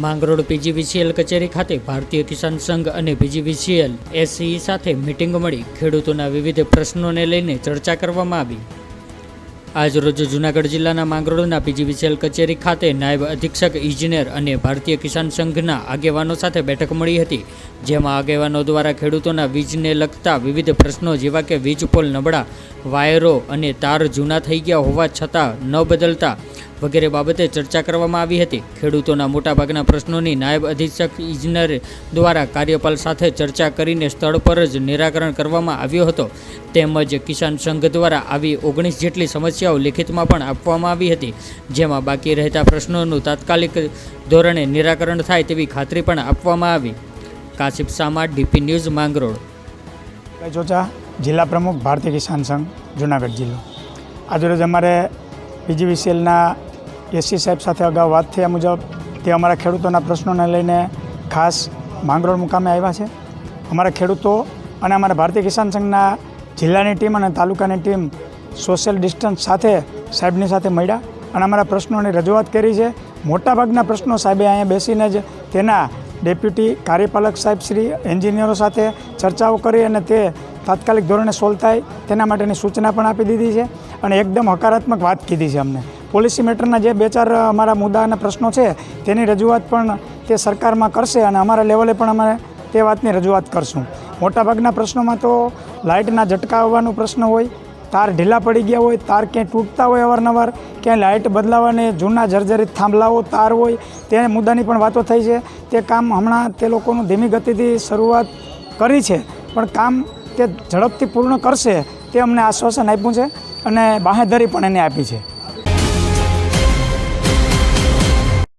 Mangrol PGVCL કચેરી ખાતે ભારતીય કિસાન સંઘ અને પીજીવીસીએલ એસસીઈ સાથે મિટિંગ મળી. ખેડૂતોના વિવિધ પ્રશ્નોને લઈને ચર્ચા કરવામાં આવી. આજરોજ જૂનાગઢ જિલ્લાના માંગરોળના પીજીવીસીએલ કચેરી ખાતે નાયબ અધિક્ષક, ઇજનેર અને ભારતીય કિસાન સંઘના આગેવાનો સાથે બેઠક મળી હતી, જેમાં આગેવાનો દ્વારા ખેડૂતોના વીજને લગતા વિવિધ પ્રશ્નો જેવા કે વીજ પોલ નબળા, વાયરો અને તાર જૂના થઈ ગયા હોવા છતાં ન બદલતા વગેરે બાબતે ચર્ચા કરવામાં આવી હતી. ખેડૂતોના મોટાભાગના પ્રશ્નોની નાયબ અધિક્ષક ઇજનેર દ્વારા કાર્યપાલ સાથે ચર્ચા કરીને સ્થળ પર જ નિરાકરણ કરવામાં આવ્યો હતો. તેમજ કિસાન સંઘ દ્વારા આવી ઓગણીસ જેટલી સમસ્યાઓ લેખિતમાં પણ આપવામાં આવી હતી. જેમાં બાકી રહેતા પ્રશ્નોનું તાત્કાલિક ધોરણે નિરાકરણ થાય તેવી ખાતરી પણ આપવામાં આવી. કાશિફ સામા, ડીપી ન્યૂઝ, માંગરોળ. ચોચા, જિલ્લા પ્રમુખ, ભારતીય કિસાન સંઘ, જુનાગઢ જિલ્લો. આજરોજ અમારે પીજીવીસીએલના એસસી સાહેબ સાથે અગાઉ વાત થયા મુજબ તે અમારા ખેડૂતોના પ્રશ્નોને લઈને ખાસ માંગરોળ મુકામે આવ્યા છે. અમારા ખેડૂતો અને અમારા ભારતીય કિસાન સંઘના જિલ્લાની ટીમ અને તાલુકાની ટીમ સોશિયલ ડિસ્ટન્સ સાથે સાહેબની સાથે મળ્યા અને અમારા પ્રશ્નોની રજૂઆત કરી છે. મોટાભાગના પ્રશ્નો સાહેબે અહીંયા બેસીને જ તેના ડેપ્યુટી કાર્યપાલક સાહેબ શ્રી એન્જિનિયરો સાથે ચર્ચાઓ કરી અને તે તાત્કાલિક ધોરણે સોલ્વ થાય તેના માટેની સૂચના પણ આપી દીધી છે અને એકદમ હકારાત્મક વાત કીધી છે અમને. પોલિસી મેટરના જે બે ચાર અમારા મુદ્દા અને પ્રશ્નો છે, તેની રજૂઆત પણ તે સરકારમાં કરશે અને અમારા લેવલે પણ અમે તે વાતની રજૂઆત કરશું. મોટાભાગના પ્રશ્નોમાં તો લાઇટના ઝટકા આવવાનો પ્રશ્ન હોય, તાર ઢીલા પડી ગયા હોય, તાર ક્યાંય તૂટતા હોય અવારનવાર, ક્યાંય લાઇટ બદલાવાને જૂના જર્જરિત થાંભલાઓ, તાર હોય, તે મુદ્દાની પણ વાતો થઈ છે. તે કામ હમણાં તે લોકોનું ધીમી ગતિથી શરૂઆત કરી છે, પણ કામ તે ઝડપથી પૂર્ણ કરશે, તે અમને આશ્વાસન આપ્યું છે અને બાહેધરી પણ એને આપી છે.